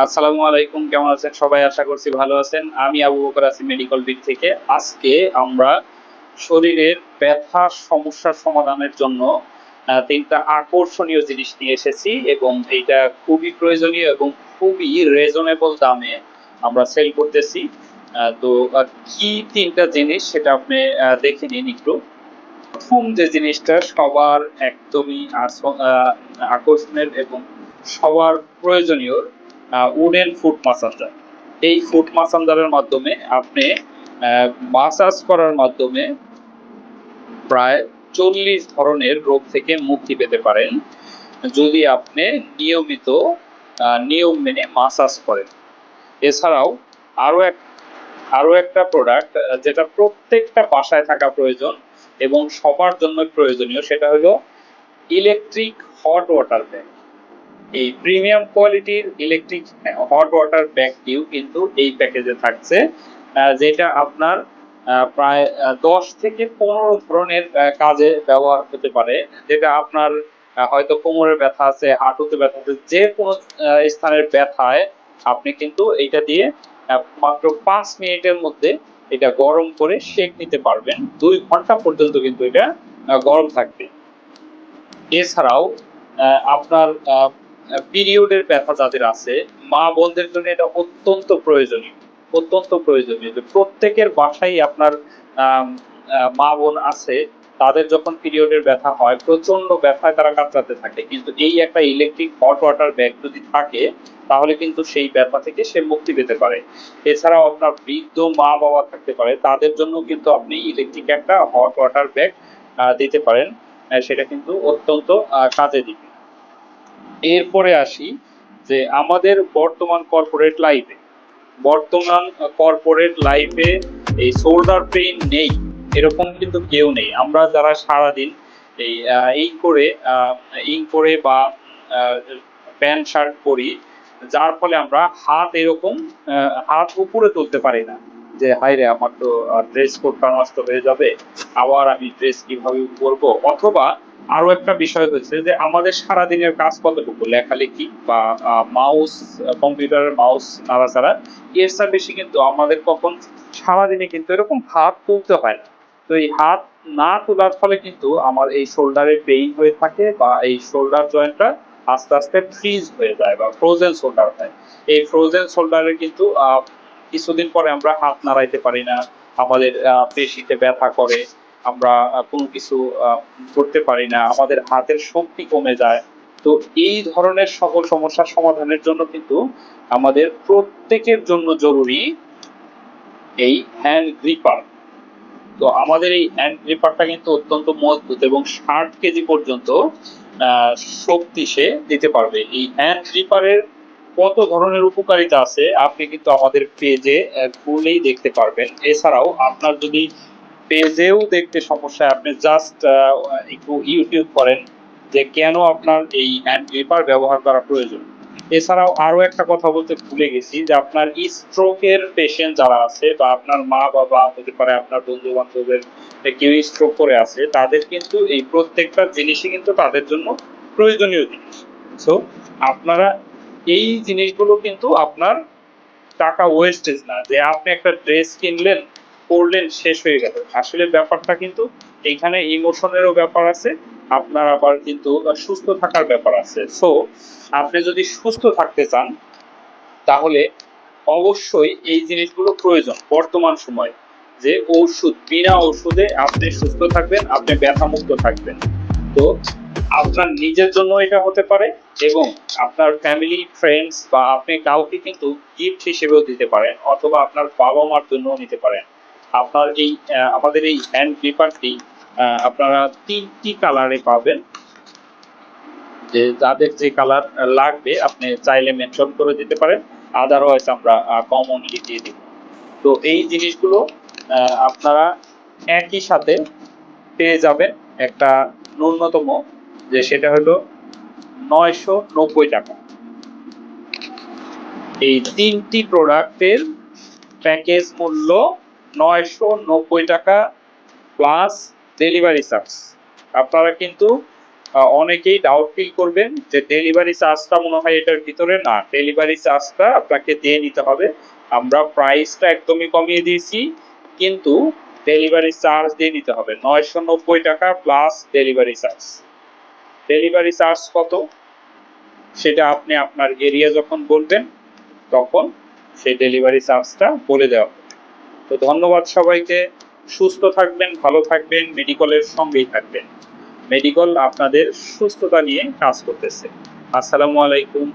আসসালামু আলাইকুম, কেমন আছেন? সবাই আশা করছি ভালো আছেন। আমি আবু বকর আছি মেডিকেল দিক থেকে। আজকে আমরা শরীরের ব্যথা, সমস্যার সমাধানের জন্য তিনটা আকর্ষণীয় জিনিস নিয়ে এসেছি এবং এটা খুবই প্রয়োজনীয় এবং খুবই রিজনেবল দামে আমরা সেল করতেছি। তো কি তিনটা জিনিস সেটা আপনি দেখে নিন একটু। প্রথম যে জিনিসটা, সবার একদমই আকর্ষণের এবং সবার প্রয়োজনীয় উডেন ফুট মাসাজার এই ফুট মাসাজারের মাধ্যমে আপনি মাসাজ করার মাধ্যমে প্রায় চল্লিশ ধরনের রোগ থেকে মুক্তি পেতে পারেন, যদি আপনি নিয়মিত নিয়ম মেনে মাসাজ করেন। এছাড়াও আরও এক আরও একটা প্রোডাক্ট যেটা প্রত্যেকটা বাসায় থাকা প্রয়োজন এবং সবার জন্য প্রয়োজনীয়, সেটা হলো ইলেকট্রিক হট ওয়াটার ব্যাগ এই প্রিমিয়াম কোয়ালিটির ইলেকট্রিক হট ওয়াটার ব্যাগটিও কিন্তু এই প্যাকেজে থাকছে যেটা আপনার প্রায় দশ থেকে পনেরো ধরনের কাজে ব্যবহার হতে পারে, যেটা আপনার হয়তো কোমরের ব্যথা আছে, হাঁটুতে ব্যথা আছে, যে কোনো স্থানের ব্যথায় আপনি কিন্তু এইটা দিয়ে মাত্র পাঁচ মিনিটের মধ্যে এটা গরম করে সেক নিতে পারবেন। দুই ঘণ্টা পর্যন্ত কিন্তু এটা গরম থাকবে। এছাড়াও আপনার পিরিয়ডের ব্যথা যাদের আছে, মা বোনদের জন্য এটা অত্যন্ত প্রয়োজনীয়। অত্যন্ত প্রয়োজনীয় যে প্রত্যেকের বাসায় আপনার মা বোন আছে, তাদের যখন পিরিয়ডের ব্যথা হয় প্রচণ্ড ব্যথায় তারা কাতরাতে থাকে। কিন্তু এই একটা ইলেকট্রিক হট ওয়াটার ব্যাগ যদি থাকে, তাহলে কিন্তু সেই ব্যথা থেকে সে মুক্তি পেতে পারে। এছাড়াও আপনার বৃদ্ধ মা বাবা থাকতে পারে, তাদের জন্য কিন্তু আপনি ইলেকট্রিক একটা হট ওয়াটার ব্যাগ দিতে পারেন সেটা কিন্তু অত্যন্ত কাজে দিবে। এরপরে আসি যে আমাদের বর্তমান কর্পোরেট লাইফে বর্তমান কর্পোরেট লাইফে এই শোল্ডার পেইন নেই, এরকম কিন্তু কেউ নেই। আমরা যারা সারাদিন এই এই করে এই করে বা প্যান্ট শার্ট পরি, যার ফলে আমরা হাত এরকম হাত উপরে তুলতে পারি না যে হাই রে আমার তো ড্রেস কোডটা নষ্ট হয়ে যাবে, আবার আমি ড্রেস কীভাবে করব অথবা আরও একটা বিষয় হচ্ছে যে আমাদের সারাদিনের কাজ কতটুকু লেখালেখি বা মাউস কম্পিউটারের মাউস নাড়াচাড়া, এর চেয়ে বেশি কিন্তু আমাদের কখন সারাদিনে কিন্তু এরকম হাত তুলতে হয় না। তো এই হাত না তোলার ফলে কিন্তু আমার এই শোল্ডারে পেইন হয়ে থাকে বা এই শোল্ডার জয়েন্টটা আস্তে আস্তে ফ্রিজ হয়ে যায় বা ফ্রোজেন শোল্ডার হয়। এই ফ্রোজেন শোল্ডারে কিন্তু কিছুদিন পরে আমরা হাত নাড়াইতে পারি না, আমাদের পেশিতে ব্যথা করে আমরা কোনো কিছু করতে পারি না, আমাদের হাতের শক্তি কমে যায়। তো এই ধরনের সকল সমস্যার সমাধানের জন্য কিন্তু আমাদের প্রত্যেকের জন্য জরুরি এই হ্যান্ড গ্রিপার তো আমাদের এই হ্যান্ড গ্রিপারটা কিন্তু অত্যন্ত মজবুত এবং ষাট কেজি পর্যন্ত শক্তি সে দিতে পারবে। এই হ্যান্ড গ্রিপারের কত ধরনের উপকারিতা আছে, আপনি কিন্তু আমাদের পেজে খুললেই দেখতে পারবেন। এছাড়াও আপনার যদি পেজেও দেখতে সমস্যা। আপনি জাস্ট একটু ইউটিউব করেন যে কেন আপনার এই হ্যান্ড গ্রিপার ব্যবহার করা প্রয়োজন। এছাড়াও আরও একটা কথা বলতে ভুলে গেছি যে আপনার স্ট্রোকের পেশেন্ট যারা আছে বা আপনার মা বাবা হতে পারে, আপনার বন্ধু বান্ধবের কেউ স্ট্রোক করে আছে, তাদের কিন্তু এই প্রত্যেকটা জিনিসই কিন্তু তাদের জন্য প্রয়োজনীয় জিনিস। সো আপনারা এই জিনিসগুলো কিন্তু আপনার টাকা ওয়েস্টেজ না। যে আপনি একটা ড্রেস কিনলেন পরলেন শেষ হয়ে গেল। আসলে ব্যাপারটা কিন্তু এখানে ইমোশনেরও ব্যাপার আছে, আপনার আবার কিন্তু সুস্থ থাকার ব্যাপার আছে। সো আপনি যদি সুস্থ থাকতে চান, তাহলে অবশ্যই এই জিনিসগুলো প্রয়োজন বর্তমান সময়, যে ঔষধ, বিনা ওষুধে আপনি সুস্থ থাকবেন, আপনি ব্যথামুক্ত থাকবেন। তো, আপনার নিজের জন্য এটা হতে পারে এবং আপনার ফ্যামিলি ফ্রেন্ডস বা আপনি কাউকে কিন্তু গিফট হিসেবেও দিতে পারেন অথবা আপনার বাবা মার জন্যও নিতে পারেন। আপনার এই আমাদের এই হ্যান্ড গ্রিপারটি আপনারা তিনটি কালারে পাবেন। যে যাদের যে কালার লাগবে, আপনি চাইলে মেনশন করে দিতে পারেন। আদারওয়াইজ আমরা কমনলি দিয়ে দিব। তো এই জিনিসগুলো আপনারা একই সাথে পেয়ে যাবেন একটা ন্যূনতম, যে সেটা হলো নয়শো নব্বই টাকা। এই তিনটি প্রোডাক্টের প্যাকেজ মূল্য নয়শো নব্বই টাকা প্লাস ডেলিভারি চার্জ আপনারা কিন্তু অনেকেই ডাউট ফিল করবেন যে ডেলিভারি চার্জটা মনে হয় এটার ভিতরে না। ডেলিভারি চার্জটা আপনাকে দিয়ে নিতে হবে। আমরা প্রাইসটা একদমই কমিয়ে দিয়েছি, কিন্তু ডেলিভারি চার্জ দিয়ে নিতে হবে। নয়শো নব্বই টাকা plus delivery charge delivery charge কত? সেটা আপনি আপনার এরিয়া যখন বলবেন, তখন সেই ডেলিভারি চার্জটা বলে দেওয়া তো ধন্যবাদ সবাইকে। সুস্থ থাকবেন, ভালো থাকবেন, মেডিকলের সঙ্গেই থাকবেন। মেডিকল আপনাদের সুস্থতা নিয়ে কাজ করতেছে। আসসালামু আলাইকুম।